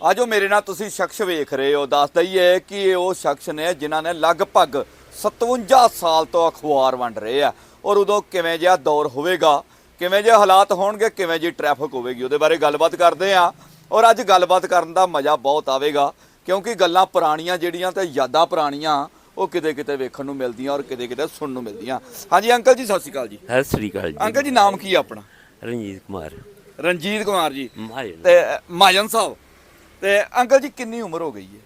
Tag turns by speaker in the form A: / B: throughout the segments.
A: ਅੱਜ ਉਹ ਮੇਰੇ ਨਾਲ ਤੁਸੀਂ ਸ਼ਖਸ ਵੇਖ ਰਹੇ ਹੋ। ਦੱਸ ਦਈਏ ਕਿ ਇਹ ਉਹ ਸ਼ਖਸ ਨੇ ਜਿਨ੍ਹਾਂ ਨੇ ਲਗਭਗ 57 ਸਾਲ ਤੋਂ ਅਖਬਾਰ ਵੰਡ ਰਹੇ ਆ। ਔਰ ਉਦੋਂ ਕਿਵੇਂ ਜਿਹਾ ਦੌਰ ਹੋਵੇਗਾ ਕਿਵੇਂ ਜਿਹੇ ਹਾਲਾਤ ਹੋਣਗੇ ਕਿਵੇਂ ਜੀ ਟ੍ਰੈਫਿਕ ਹੋਵੇਗੀ ਉਹਦੇ ਬਾਰੇ ਗੱਲਬਾਤ ਕਰਦੇ ਆ ਔਰ ਅੱਜ ਗੱਲਬਾਤ ਕਰਨ ਦਾ ਮਜ਼ਾ ਬਹੁਤ ਆਵੇਗਾ ਕਿਉਂਕਿ ਗੱਲਾਂ ਪੁਰਾਣੀਆਂ ਜਿਹੜੀਆਂ ਤੇ ਯਾਦਾਂ ਪੁਰਾਣੀਆਂ ਉਹ ਕਿਤੇ ਕਿਤੇ ਵੇਖਣ ਨੂੰ ਮਿਲਦੀਆਂ ਔਰ ਕਿਤੇ ਕਿਤੇ ਸੁਣਨ ਨੂੰ ਮਿਲਦੀਆਂ। ਹਾਂਜੀ ਅੰਕਲ ਜੀ ਸਤਿ ਸ਼੍ਰੀ ਅਕਾਲ ਜੀ।
B: ਸਤਿ ਸ੍ਰੀ ਅਕਾਲ ਜੀ।
A: ਅੰਕਲ ਜੀ ਨਾਮ ਕੀ ਆ ਆਪਣਾ?
B: ਰਣਜੀਤ ਕੁਮਾਰ।
A: ਰਣਜੀਤ ਕੁਮਾਰ ਜੀ।
B: ਮਹਾਜਨ
A: ਤੇ ਮਾਜਨ ਸਾਹਿਬ? ਤੇ ਅੰਕਲ ਜੀ ਕਿੰਨੀ ਉਮਰ ਹੋ ਗਈ ਹੈ?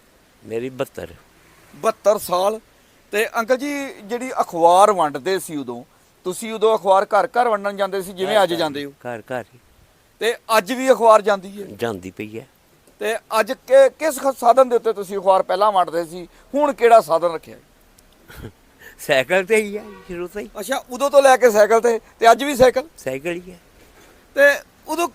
B: ਮੇਰੀ 72
A: 72 ਸਾਲ। ਤੇ ਅੰਕਲ ਜੀ ਜਿਹੜੀ ਅਖਬਾਰ ਵੰਡਦੇ ਸੀ ਉਦੋਂ ਤੁਸੀਂ ਉਦੋਂ ਅਖਬਾਰ ਘਰ ਘਰ ਵੰਡਣ ਜਾਂਦੇ ਸੀ ਜਿਵੇਂ ਅੱਜ ਜਾਂਦੇ ਹੋ?
B: ਘਰ ਘਰ ਹੀ।
A: ਤੇ ਅੱਜ ਵੀ ਅਖਬਾਰ ਜਾਂਦੀ ਹੈ?
B: ਜਾਂਦੀ ਪਈ ਹੈ।
A: ਤੇ ਅੱਜ ਕਿ- ਕਿਸ ਖ- ਸਾਧਨ ਦੇ ਉੱਤੇ ਤੁਸੀਂ ਅਖਬਾਰ ਪਹਿਲਾਂ ਵੰਡਦੇ ਸੀ? ਹੁਣ ਕਿਹੜਾ ਸਾਧਨ ਰੱਖਿਆ
B: ਸਾਈਕਲ ਤੇ ਹੀ ਹੈ ਸ਼ੁਰੂ ਤੋਂ ਹੀ।
A: ਅੱਛਾ ਉਦੋਂ ਤੋਂ ਲੈ ਕੇ ਸਾਈਕਲ ਤੇ ਤੇ ਅੱਜ ਵੀ ਸਾਈਕਲ?
B: ਸਾਈਕਲ ਹੀ ਹੈ।
A: ਤੇ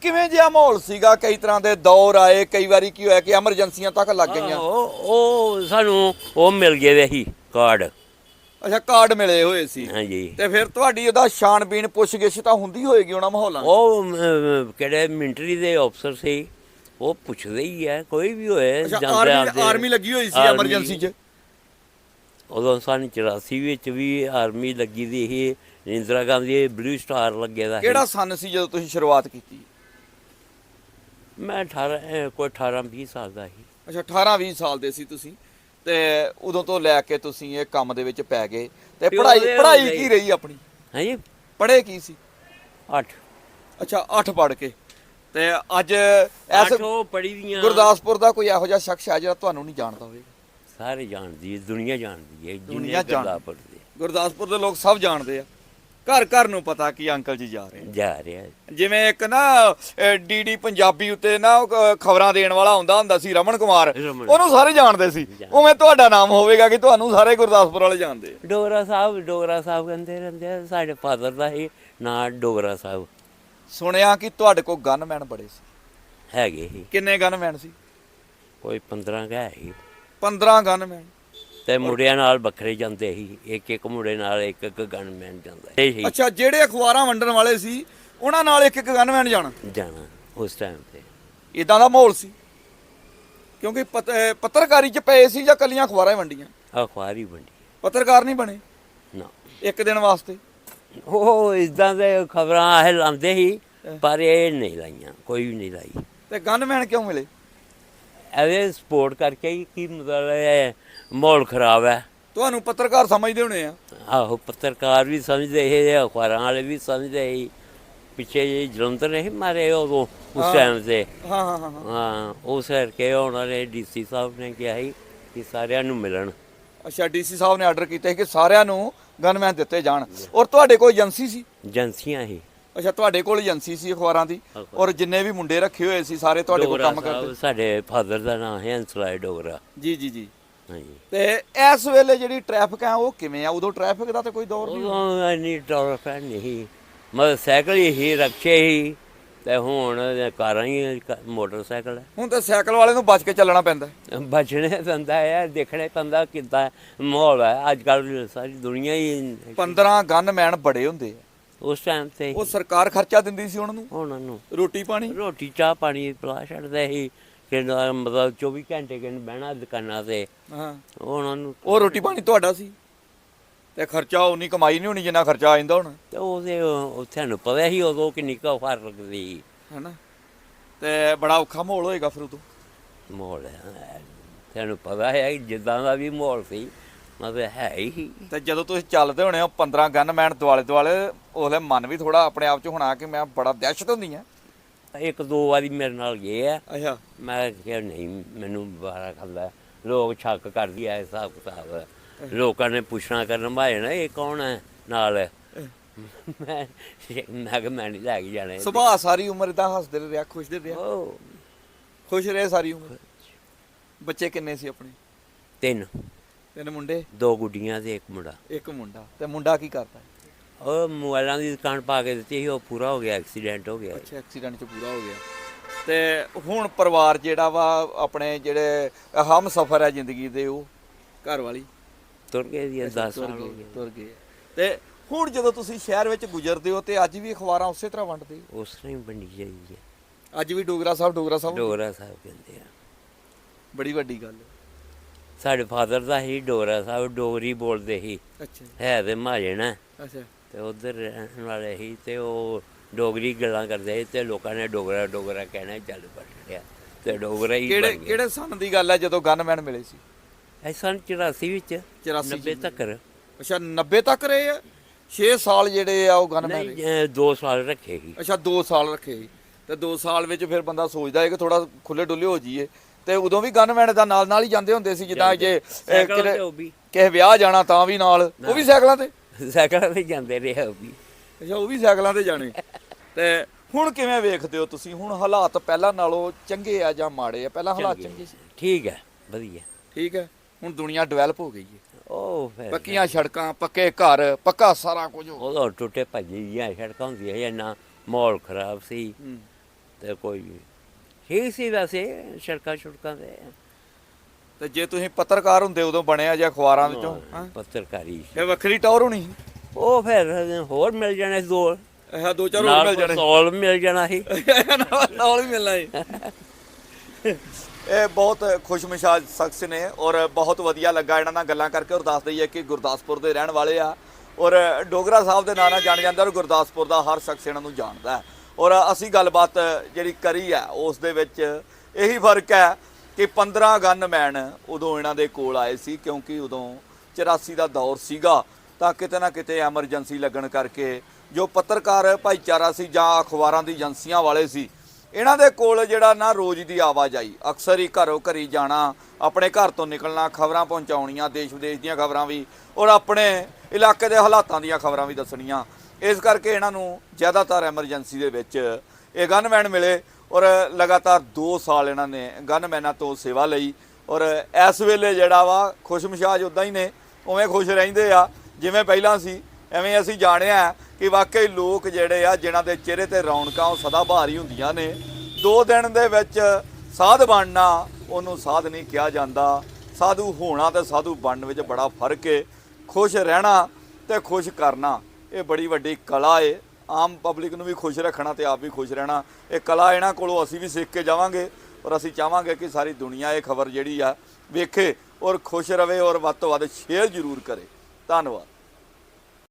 A: ਕਿਵੇਂ ਜਿਹਾ ਮਾਹੌਲ ਸੀਗਾ ਕਈ ਤਰ੍ਹਾਂ ਦੇ ਦੌਰ ਆਏ ਕਈ ਵਾਰੀ ਕੀ ਹੋਇਆ ਕਿ ਐਮਰਜੈਂਸੀਆਂ ਤੱਕ ਲੱਗ ਗਈਆਂ
B: ਉਹ ਉਹ ਸਾਨੂੰ ਉਹ ਮਿਲ ਗਏ ਵੇ ਸੀ ਕਾਰਡ
A: ਅੱਛਾ ਕਾਰਡ ਮਿਲੇ ਹੋਏ ਸੀ
B: ਹਾਂਜੀ
A: ਤੇ ਫਿਰ ਤੁਹਾਡੀ ਉਹਦਾ ਛਾਣਬੀਣ ਪੁੱਛਗਿੱਛ ਤਾਂ ਹੁੰਦੀ ਹੋਏਗੀ ਉਹਨਾਂ ਮਾਹੌਲਾਂ 'ਚ।
B: ਉਹ ਅਮ, ਕਿਹੜੇ ਮਿਲਟਰੀ ਦੇ ਅਫਸਰ ਸੀ ਉਹ ਪੁੱਛਦੇ ਹੀ ਹੈ ਕੋਈ ਵੀ ਹੋਏ
A: ਅੱਛਾ
B: ਜਾਂਦੇ
A: ਆਰਮੀ
B: ਆਉਂਦੇ।
A: ਆਰਮੀ ਲੱਗੀ ਹੋਈ ਸੀ। ਐਮਰਜੈਂਸੀ 'ਚ
B: ਉਦੋਂ ਸਾਨੂੰ 84 ਵਿੱਚ ਵੀ ਆਰਮੀ ਲੱਗੀ ਦੀ ਸੀ ਇੰਦਰਾ ਗਾਂਧੀ ਬਲੂ ਸਟਾਰ ਲੱਗੇ ਦਾ ਸੀ।
A: ਕਿਹੜਾ ਸੰਨ ਸੀ ਜਦੋਂ ਤੁਸੀਂ ਸ਼ੁਰੂਆਤ ਕੀਤੀ
B: ਮੈਂ 18 ਅਹ, ਕੋਈ 18 20 ਸਾਲ ਦਾ ਸੀ।
A: ਅੱਛਾ 18 20 ਸਾਲ ਦੇ ਸੀ ਤੁਸੀਂ। ਤੇ ਉਦੋਂ ਤੋਂ ਲੈ ਕੇ ਤੁਸੀਂ ਇਹ ਕੰਮ ਦੇ ਵਿੱਚ ਪੈ ਗਏ। ਤੇ ਪੜ੍ਹਾਈ ਪੜ੍ਹਾਈ ਕੀ। ਰਹੀ ਆਪਣੀ?
B: ਹਾਂਜੀ?
A: ਪੜ੍ਹੇ ਕੀ ਸੀ?
B: 8
A: ਅੱਛਾ 8 ਪੜ੍ਹ ਕੇ। ਤੇ ਅੱਜ ਐਸ
B: ਅੱਠ ਉਹ ਪੜੀ ਦੀਆਂ।
A: ਗੁਰਦਾਸਪੁਰ ਦਾ ਕੋਈ ਇਹੋ ਜਿਹਾ ਸ਼ਖਸ ਹੈ ਜਿਹੜਾ ਤੁਹਾਨੂੰ ਨਹੀਂ ਜਾਣਦਾ ਹੋਵੇਗਾ?
B: ਸਾਰੇ ਜਾਣਦੀ ਹੈ ਦੁਨੀਆ ਜਾਣਦੀ ਹੈ
A: ਦੁਨੀਆ। ਜਾਣਦੀ। ਗੁਰਦਾਸਪੁਰ ਦੇ ਲੋਕ ਸਭ ਜਾਣਦੇ ਆ। ਘਰ ਘਰ ਨੂੰ ਪਤਾ ਕਿ ਅੰਕਲ ਜੀ ਜਾ ਰਹੇ।
B: ਜਾ ਰਿਹਾ।
A: ਜਿਵੇਂ ਇੱਕ ਨਾ ਡੀਡੀ ਪੰਜਾਬੀ ਉੱਤੇ ਨਾ ਖਬਰਾਂ ਦੇਣ ਵਾਲਾ ਹੁੰਦਾ ਹੁੰਦਾ ਸੀ ਰਮਨ ਕੁਮਾਰ।
B: ਰਮਨ।
A: ਉਹਨੂੰ ਸਾਰੇ ਜਾਣਦੇ ਸੀ। ਉਵੇਂ ਤੁਹਾਡਾ ਨਾਮ ਹੋਵੇਗਾ ਕਿ ਤੁਹਾਨੂੰ ਸਾਰੇ ਗੁਰਦਾਸਪੁਰ ਵਾਲੇ ਜਾਣਦੇ ਆ।
B: ਡੋਗਰਾ ਸਾਹਿਬ ਡੋਗਰਾ ਸਾਹਿਬ ਕਹਿੰਦੇ ਰਹਿੰਦੇ ਆ, ਸਾਡੇ ਫਾਦਰ ਦਾ ਹੀ ਨਾਂ ਡੋਗਰਾ ਸਾਹਿਬ।
A: ਸੁਣਿਆ ਕਿ ਤੁਹਾਡੇ ਕੋਲ ਗਨਮੈਨ ਬੜੇ ਸੀ?
B: ਹੈਗੇ ਹੀ
A: ਕਿੰਨੇ ਗਨਮੈਨ ਸੀ?
B: ਕੋਈ 15 ਕਾ ਹੈ ਹੀ।
A: 15 ਗਨਮੈਨ
B: ਤੇ ਮੁੰਡਿਆਂ ਨਾਲ ਵੱਖਰੇ ਜਾਂਦੇ ਸੀ ਇੱਕ ਇੱਕ ਮੁੰਡੇ ਨਾਲ ਇੱਕ ਇੱਕ ਗਨਮੈਨ ਜਾਂਦਾ ਇਹ
A: ਅੱਛਾ ਜਿਹੜੇ ਅਖਬਾਰਾਂ ਵੰਡਣ ਵਾਲੇ ਸੀ ਉਹਨਾਂ ਨਾਲ ਇੱਕ ਇੱਕ ਗਨਮੈਨ ਜਾਣਾ?
B: ਜਾਣਾ ਉਸ ਟਾਈਮ ਤੇ।
A: ਇਦਾਂ ਦਾ ਮਾਹੌਲ ਸੀ? ਕਿਉਂਕਿ ਪਤ- ਪੱਤਰਕਾਰੀ 'ਚ ਪਏ ਸੀ ਜਾਂ ਕੱਲੀਆਂ ਅਖਬਾਰਾਂ ਹੀ ਵੰਡੀਆਂ?
B: ਅਖਬਾਰੀ ਵੰਡੀ।
A: ਪੱਤਰਕਾਰ ਨਹੀਂ ਬਣੇ?
B: ਨਾ।
A: ਇੱਕ ਦਿਨ ਵਾਸਤੇ?
B: ਉਹ ਇਦਾਂ ਦੇ ਖਬਰਾਂ ਆਹ ਲਾਉਂਦੇ ਸੀ ਪਰ ਇਹ ਨਹੀਂ ਲਾਈਆਂ ਕੋਈ ਵੀ ਨਹੀਂ ਲਾਈ।
A: ਤੇ ਗਨਮੈਨ ਕਿਉਂ ਮਿਲੇ?
B: ਇਹਦੇ ਸਪੋਰਟ ਕਰਕੇ ਹੀ ਕੀ ਮਤਲਬ ਹੈ ਮਾਹੌਲ ਖਰਾਬ ਹੈ।
A: ਤੁਹਾਨੂੰ ਪੱਤਰਕਾਰ ਸਮਝਦੇ ਹੋਣੇ ਆ?
B: ਆਹੋ ਪੱਤਰਕਾਰ ਵੀ ਸਮਝਦੇ ਸੀ ਅਖਬਾਰਾਂ ਵਾਲੇ ਵੀ ਸਮਝਦੇ ਸੀ। ਪਿੱਛੇ ਜੇ ਜਲੰਧਰ ਨਹੀਂ ਮਾਰੇ ਉਦੋਂ
A: ਹਾਂ।
B: ਉਸ ਟਾਈਮ ਤੇ।
A: ਹਾਂ ਹਾਂ ਹਾਂ ਹਾਂ।
B: ਹਾਂ ਉਸ ਕਰਕੇ ਉਹਨਾਂ ਨੇ ਡੀਸੀ ਸਾਹਿਬ ਨੇ ਕਿਹਾ ਸੀ ਕਿ ਸਾਰਿਆਂ ਨੂੰ ਮਿਲਣ।
A: ਅੱਛਾ ਡੀਸੀ ਸਾਹਿਬ ਨੇ ਆਰਡਰ ਕੀਤਾ ਸੀ ਕਿ ਸਾਰਿਆਂ ਨੂੰ ਗਨਮੈਨ ਦਿੱਤੇ ਜਾਣ। ਔਰ ਤੁਹਾਡੇ ਕੋਲ ਏਜੰਸੀ ਸੀ?
B: ਏਜੰਸੀਆਂ ਹੀ
A: ਅੱਛਾ ਤੁਹਾਡੇ ਕੋਲ ਏਜੰਸੀ ਸੀ ਅਖਬਾਰਾਂ ਦੀ। ਔਰ ਜਿੰਨੇ ਵੀ ਮੁੰਡੇ ਰੱਖੇ ਹੋਏ ਸੀ ਸਾਰੇ ਤੁਹਾਡੇ ਕੋਲ
B: ਡੋਗਰਾ
A: ਕੰਮ
B: ਸਾਹਿਬ
A: ਕਰਦੇ
B: ਸਾਡੇ ਫਾਦਰ ਦਾ ਨਾਮ ਹੈ ਹੰਸਰਾਏ ਡੋਗਰਾ।
A: ਜੀ ਜੀ ਜੀ।
B: ਹਾਂਜੀ।
A: ਤੇ ਇਸ ਵੇਲੇ ਜਿਹੜੀ ਟ੍ਰੈਫਿਕ ਹੈ ਉਹ ਕਿਵੇਂ ਆ? ਉਦੋਂ ਟ੍ਰੈਫਿਕ ਦਾ ਤਾਂ ਕੋਈ ਦੌਰ ਨਹੀਂ
B: ਉਦੋਂ ਇੰਨੀ ਟੌਰ ਨਹੀਂ। ਮਤਲਬ ਸਾਈਕਲ ਹੀ ਰਕਸ਼ੇ ਹੀ। ਤੇ ਹੁਣ ਕਾਰਾਂ ਹੀ ਕ- ਮੋਟਰਸਾਈਕਲ ਹੈ
A: ਹੁਣ ਤਾਂ ਸਾਈਕਲ ਵਾਲੇ ਨੂੰ ਬਚ ਕੇ ਚੱਲਣਾ ਪੈਂਦਾ।
B: ਬਚਣੇ ਪੈਂਦਾ ਹੈ ਦੇਖਣੇ ਪੈਂਦਾ ਕਿੱਦਾਂ ਮਾਹੌਲ ਹੈ ਅੱਜ ਕੱਲ ਸਾਰੀ ਦੁਨੀਆ ਹੀ
A: 15 ਗਨਮੈਨ ਬੜੇ ਹੁੰਦੇ ਆ।
B: ਉਸ ਟਾਈਮ ਤੇ
A: ਉਹ ਸਰਕਾਰ ਖਰਚਾ ਦਿੰਦੀ ਸੀ ਉਹਨਾਂ ਨੂੰ?
B: ਉਹਨਾਂ ਨੂੰ।
A: ਰੋਟੀ ਪਾਣੀ?
B: ਰੋਟੀ ਚਾਹ ਪਾਣੀ ਪਿਲਾ ਛੱਡਦੇ ਸੀ। ਕਿ ਨਾ ਮਤਲਬ 24 ਘੰਟੇ ਕਿਨ ਬਹਿਣਾ ਦੁਕਾਨਾਂ ਤੇ।
A: ਹਾਂ।
B: ਉਹਨਾਂ ਨੂੰ
A: ਉਹ ਰੋਟੀ ਪਾਣੀ ਤੁਹਾਡਾ ਸੀ? ਤੇ ਖਰਚਾ ਉਨੀ ਕਮਾਈ ਨਹੀਂ ਹੋਣੀ ਜਿੰਨਾ ਖਰਚਾ ਆ ਜਾਂਦਾ ਹੁਣ।
B: ਤੇ ਉਹਦੇ ਉਹ ਤੁਹਾਨੂੰ ਪਤਾ ਹੀ ਉਦੋਂ ਕਿੰਨੀ ਕੁ ਫ਼ਰਕ ਸੀ।
A: ਹੈਨਾ? ਤੇ ਬੜਾ ਔਖਾ ਮਾਹੌਲ ਹੋਏਗਾ ਫਿਰ ਉਦੋਂ।
B: ਮਾਹੌਲ ਹੈ। ਤੁਹਾਨੂੰ ਪਤਾ ਹੈ ਜਿੱਦਾਂ ਦਾ ਵੀ ਮਾਹੌਲ ਸੀ। ਮਤਲਬ ਹੈ ਹੀ।
A: ਤੇ ਜਦੋਂ ਤੁਸੀਂ ਚੱਲਦੇ ਹੋਣੇ ਹੋ 15 ਗਨਮੈਨ ਦੁਆਲੇ ਦੁਆਲੇ ਉਹਦੇ ਮਨ ਵੀ ਥੋੜਾ ਆਪਣੇ ਆਪ ਚ ਹੋਣਾ ਕਿ ਮੈਂ ਬੜਾ ਦਹਿਸ਼ਤ ਹੁੰਦੀ ਆ।
B: ਇੱਕ ਦੋ ਵਾਰੀ ਮੇਰੇ ਨਾਲ ਗਏ ਆ।
A: ਅੱਛਾ।
B: ਮੈਂ ਕਿਹਾ ਨਹੀਂ ਮੈਨੂੰ ਬਾਰਾ ਖਾਂਦਾ। ਲੋਕ ਸ਼ੱਕ ਕਰਦੀ ਐ ਹਿਸਾਬ ਕਿਤਾਬ ਲੋਕਾਂ ਨੇ ਪੁੱਛਣਾ ਕਰਨ ਭਾਏ ਨਾ ਇਹ ਕੌਣ ਹੈ ਨਾਲ? ਮੈਂ ਮੈਂ ਕਿ ਮੈਂ ਨਹੀਂ ਲੈ ਕੇ ਜਾਣਾ
A: ਸੁਭਾਅ ਸਾਰੀ ਉਮਰ ਇਦਾਂ ਹੱਸਦੇ ਰਿਹਾ ਖੁਸ਼ਦੇ ਰਿਹਾ।
B: ਉਹ
A: ਖੁਸ਼ ਰਹੇ ਸਾਰੀ ਉਮਰ। ਬੱਚੇ ਕਿੰਨੇ ਸੀ ਆਪਣੇ?
B: ਤਿੰਨ।
A: ਤਿੰਨ ਮੁੰਡੇ?
B: ਦੋ ਗੁੱਡੀਆਂ ਤੇ ਇੱਕ ਮੁੰਡਾ।
A: ਇੱਕ ਮੁੰਡਾ। ਤੇ ਮੁੰਡਾ ਕੀ ਕਰਦਾ?
B: ਉਹ ਮੋਬਾਈਲਾਂ ਦੀ ਦੁਕਾਨ ਪਾ ਕੇ ਦਿੱਤੀ ਸੀ ਉਹ ਪੂਰਾ ਹੋ ਗਿਆ ਐਕਸੀਡੈਂਟ ਹੋ ਗਿਆ।
A: ਅੱਛਾ ਐਕਸੀਡੈਂਟ ਚ ਪੂਰਾ ਹੋ ਗਿਆ। ਤੇ ਹੁਣ ਪਰਿਵਾਰ ਜਿਹੜਾ ਵਾ ਆਪਣੇ ਜਿਹੜੇ ਹਮ ਸਫਰ ਹੈ ਜ਼ਿੰਦਗੀ ਦੇ ਉਹ ਘਰ ਵਾਲੀ
B: ਤੁਰ ਗਏ ਦੀ 10
A: ਤੁਰ
B: ਸਾਲ ਹੋ
A: ਗਏ ਤੁਰ ਗਏ। ਤੇ ਹੁਣ ਜਦੋਂ ਤੁਸੀਂ ਸ਼ਹਿਰ ਵਿੱਚ ਗੁਜ਼ਰਦੇ ਹੋ ਤੇ ਅੱਜ ਵੀ ਅਖਬਾਰਾਂ ਉਸੇ ਤਰ੍ਹਾਂ ਵੰਡਦੇ ਹੋ?
B: ਉਸ ਤਰ੍ਹਾਂ ਹੀ ਬਣੀ ਜਾਈਦੀ ਹੈ।
A: ਅੱਜ ਵੀ ਡੋਗਰਾ ਸਾਹਿਬ ਡੋਗਰਾ ਸਾਹਿਬ?
B: ਡੋਗਰਾ ਸਾਹਿਬ ਕਹਿੰਦੇ ਆ।
A: ਬੜੀ ਵੱਡੀ ਗੱਲ
B: ਸਾਡੇ ਫਾਦਰ ਦਾ ਹੀ ਡੋਰਾ ਸਾਹਿਬ ਡੋਗਰੀ ਬੋਲਦੇ ਸੀ।
A: ਅੱਛਾ
B: ਹੈ ਤੇ ਮਹਾਜਨ ਹੈ
A: ਅੱਛਾ।
B: ਤੇ ਉਧਰ ਰਹਿਣ ਵਾਲੇ ਸੀ ਤੇ ਉਹ ਡੋਗਰੀ ਗੱਲਾਂ ਕਰਦੇ ਸੀ ਤੇ ਲੋਕਾਂ ਨੇ ਡੋਗਰਾ ਡੋਗਰਾ ਕਹਿਣਾ ਚੱਲ ਪੜ ਗਿਆ ਤੇ ਡੋਗਰਾ ਹੀ
A: ਕਿਹੜੇ
B: ਬਣ ਗਿਆ।
A: ਕਿਹੜੇ ਸੰਨ ਦੀ ਗੱਲ ਹੈ ਜਦੋਂ ਗਨਮੈਨ ਮਿਲੇ ਸੀ?
B: ਇਹ ਸਨ 84 ਵਿੱਚ।
A: 84
B: 90 ਤੱਕ।
A: ਅੱਛਾ 90 ਤੱਕ ਰਹੇ ਆ? 6 ਸਾਲ ਜਿਹੜੇ ਆ ਉਹ ਗਨਮੈਨ
B: ਨਹੀਂ 2 ਸਾਲ ਰੱਖੇ ਸੀ।
A: ਅੱਛਾ 2 ਸਾਲ ਰੱਖੇ ਸੀ। ਤੇ 2 ਸਾਲ ਵਿੱਚ ਫਿਰ ਬੰਦਾ ਸੋਚਦਾ ਹੈ ਕਿ ਥੋੜਾ ਖੁੱਲੇ ਡੁੱਲੇ ਹੋ ਜਾਈਏ। ਤੇ ਉਦੋਂ ਵੀ ਗਨਮੈਨ ਦਾ ਨਾਲ ਨਾਲ ਹੀ ਜਾਂਦੇ ਹੁੰਦੇ ਸੀ ਜਿੱਦਾਂ ਜੇ ਕਿਤੇ
B: ਉਹ
A: ਕਿਸੇ ਵਿਆਹ ਜਾਣਾ ਤਾਂ ਵੀ ਨਾਲ ਉਹ ਵੀ ਸਾਈਕਲਾਂ ਤੇ?
B: ਸਾਈਕਲਾਂ ਤੇ ਜਾਂਦੇ ਰਹੇ ਉਹ ਵੀ।
A: ਅੱਛਾ ਉਹ ਵੀ ਸਾਈਕਲਾਂ ਤੇ ਜਾਣੇ। ਤੇ ਹੁਣ ਕਿਵੇਂ ਵੇਖਦੇ ਹੋ ਤੁਸੀਂ? ਹੁਣ ਹਾਲਾਤ ਪਹਿਲਾਂ ਨਾਲੋਂ ਚੰਗੇ ਆ ਜਾਂ ਮਾੜੇ ਆ? ਪਹਿਲਾਂ ਹਾਲਾਤ ਚੰਗੇ। ਸੀ?
B: ਠੀਕ ਹੈ ਵਧੀਆ।
A: ਠੀਕ ਹੈ ਹੁਣ ਦੁਨੀਆ ਡਿਵੈਲਪ ਹੋ ਗਈ ਹੈ।
B: ਉਹ ਫਿਰ
A: ਪੱਕੀਆਂ ਸੜਕਾਂ ਪੱਕੇ ਘਰ ਪੱਕਾ ਸਾਰਾ ਕੁਝ ਹੋ
B: ਉਦੋਂ ਟੁੱਟੇ ਭੱਜੇ ਜੀਆਂ ਸੜਕਾਂ ਹੁੰਦੀਆਂ ਇੰਨਾ ਮਾਹੌਲ ਖਰਾਬ ਸੀ। ਤੇ ਕੋਈ ਠੀਕ ਸੀ ਵੈਸੇ ਸੜਕਾਂ ਛੁੜਕਾਂ ਤੇ
A: ਤੇ ਜੇ ਤੁਸੀਂ ਪੱਤਰਕਾਰ ਹੁੰਦੇ ਉਦੋਂ ਬਣਿਆ ਜਾਂ ਅਖਬਾਰਾਂ ਵਿੱਚੋਂ ਹਾਂ?
B: ਪੱਤਰਕਾਰੀ
A: ਇਹ ਵੱਖਰੀ ਟੌਰ ਹੋਣੀ
B: ਉਹ ਫਿਰ ਹੋਰ ਮਿਲ ਜਾਣੇ ਸੀ ਦੋ।
A: ਇਹ ਦੋ ਚਾਰ ਹੋਰ ਮਿਲ ਜਾਣੇ
B: ਪਿਸਤੌਲ ਮਿਲ ਜਾਣਾ ਸੀ।
A: ਨਾਲ ਨਾਲ ਵੀ ਮਿਲਣਾ ਹੈ ਇਹ ਬਹੁਤ ਖੁਸ਼ਮਿਜ਼ਾਜ ਸ਼ਖਸ ਨੇ ਔਰ ਬਹੁਤ ਵਧੀਆ ਲੱਗਾ ਇਹਨਾਂ ਨਾਲ ਗੱਲਾਂ ਕਰਕੇ ਔਰ ਦੱਸ ਦਈਏ ਕਿ ਗੁਰਦਾਸਪੁਰ ਦੇ ਰਹਿਣ ਵਾਲੇ ਆ ਔਰ ਡੋਗਰਾ ਸਾਹਿਬ ਦੇ ਨਾਂ ਨਾਲ ਜਾਣ ਜਾਂਦਾ ਔਰ ਗੁਰਦਾਸਪੁਰ ਦਾ ਹਰ ਸ਼ਖਸ ਇਹਨਾਂ ਨੂੰ ਜਾਣਦਾ ਹੈ। ਔਰ ਅਸੀਂ ਗੱਲਬਾਤ ਜਿਹੜੀ ਕਰੀ ਹੈ ਉਸ ਦੇ ਵਿੱਚ ਇਹੀ ਫ਼ਰਕ ਹੈ ਕਿ 15 ਗਨਮੈਨ ਉਦੋਂ ਇਹਨਾਂ ਦੇ ਕੋਲ ਆਏ ਸੀ, ਕਿਉਂਕਿ ਉਦੋਂ 84 ਦਾ ਦੌਰ ਸੀਗਾ, ਤਾਂ ਕਿਤੇ ਨਾ ਕਿਤੇ ਐਮਰਜੈਂਸੀ ਲੱਗਣ ਕਰਕੇ ਜੋ ਪੱਤਰਕਾਰ ਭਾਈਚਾਰਾ ਸੀ ਜਾਂ ਅਖਬਾਰਾਂ ਦੀ ਏਜੰਸੀਆਂ ਵਾਲੇ ਸੀ, ਇਹਨਾਂ ਦੇ ਕੋਲ ਜਿਹੜਾ ਨਾ ਰੋਜ਼ ਦੀ ਆਵਾਜਾਈ ਅਕਸਰ ਹੀ ਘਰੋਂ ਘਰੀ ਜਾਣਾ, ਆਪਣੇ ਘਰ ਤੋਂ ਨਿਕਲਣਾ, ਖਬਰਾਂ ਪਹੁੰਚਾਉਣੀਆਂ ਦੇਸ਼ ਵਿਦੇਸ਼ ਦੀਆਂ ਖਬਰਾਂ ਵੀ, ਔਰ ਆਪਣੇ ਇਲਾਕੇ ਦੇ ਹਾਲਾਤਾਂ ਦੀਆਂ ਖਬਰਾਂ ਵੀ ਦੱਸਣੀਆਂ। ਇਸ ਕਰਕੇ ਇਹਨਾਂ ਨੂੰ ਜ਼ਿਆਦਾਤਰ ਐਮਰਜੈਂਸੀ ਦੇ ਵਿੱਚ ਇਹ ਗਨਮੈਨ ਮਿਲੇ ਔਰ ਲਗਾਤਾਰ 2 ਸਾਲ ਇਹਨਾਂ ਨੇ ਗਨਮੈਨਾਂ ਤੋਂ ਸੇਵਾ ਲਈ ਔਰ ਇਸ ਵੇਲੇ ਜਿਹੜਾ ਵਾ ਖੁਸ਼ਮਿਜ਼ਾਜ ਉਦਾਂ ਹੀ ਨੇ, ਉਵੇਂ ਖੁਸ਼ ਰਹਿੰਦੇ ਆ, ਜਿਵੇਂ ਪਹਿਲਾਂ ਸੀ, ਐਵੇਂ ਅਸੀਂ ਜਾਣਿਆ ਕਿ ਵਾਕਈ ਲੋਕ ਜਿਹੜੇ ਆ, ਜਿਨ੍ਹਾਂ ਦੇ ਚਿਹਰੇ ਤੇ ਰੌਣਕਾਂ ਉਹ ਸਦਾ ਬਹਾਰੀ ਹੁੰਦੀਆਂ ਨੇ, ਦੋ ਦਿਨ ਦੇ ਵਿੱਚ ਸਾਧ ਬਣਨਾ, ਉਹਨੂੰ ਸਾਧ ਨਹੀਂ ਕਿਹਾ ਜਾਂਦਾ, ਸਾਧੂ ਹੋਣਾ ਤੇ ਸਾਧੂ ਬਣਨ ਵਿੱਚ ਬੜਾ ਫ਼ਰਕ ਏ, ਖੁਸ਼ ਰਹਿਣਾ ਤੇ ਖੁਸ਼ ਕਰਨਾ। ਇਹ ਬੜੀ ਵੱਡੀ ਕਲਾ ਏ। ਆਮ ਪਬਲਿਕ ਨੂੰ ਵੀ ਖੁਸ਼ ਰੱਖਣਾ ਤੇ ਆਪ ਵੀ ਖੁਸ਼ ਰਹਿਣਾ। ਇਹ ਕਲਾ ਇਹਨਾਂ ਕੋਲੋਂ ਅਸੀਂ ਵੀ ਸਿੱਖ ਕੇ ਜਾਵਾਂਗੇ ਔਰ ਅਸੀਂ ਚਾਹਾਂਗੇ ਕਿ ਸਾਰੀ ਦੁਨੀਆ ਇਹ ਖਬਰ ਜਿਹੜੀ ਆ ਵੇਖੇ ਔਰ ਖੁਸ਼ ਰਵੇ ਔਰ ਵੱਧ ਤੋਂ ਵੱਧ ਸ਼ੇਅਰ ਜ਼ਰੂਰ ਕਰੇ। ਧੰਨਵਾਦ।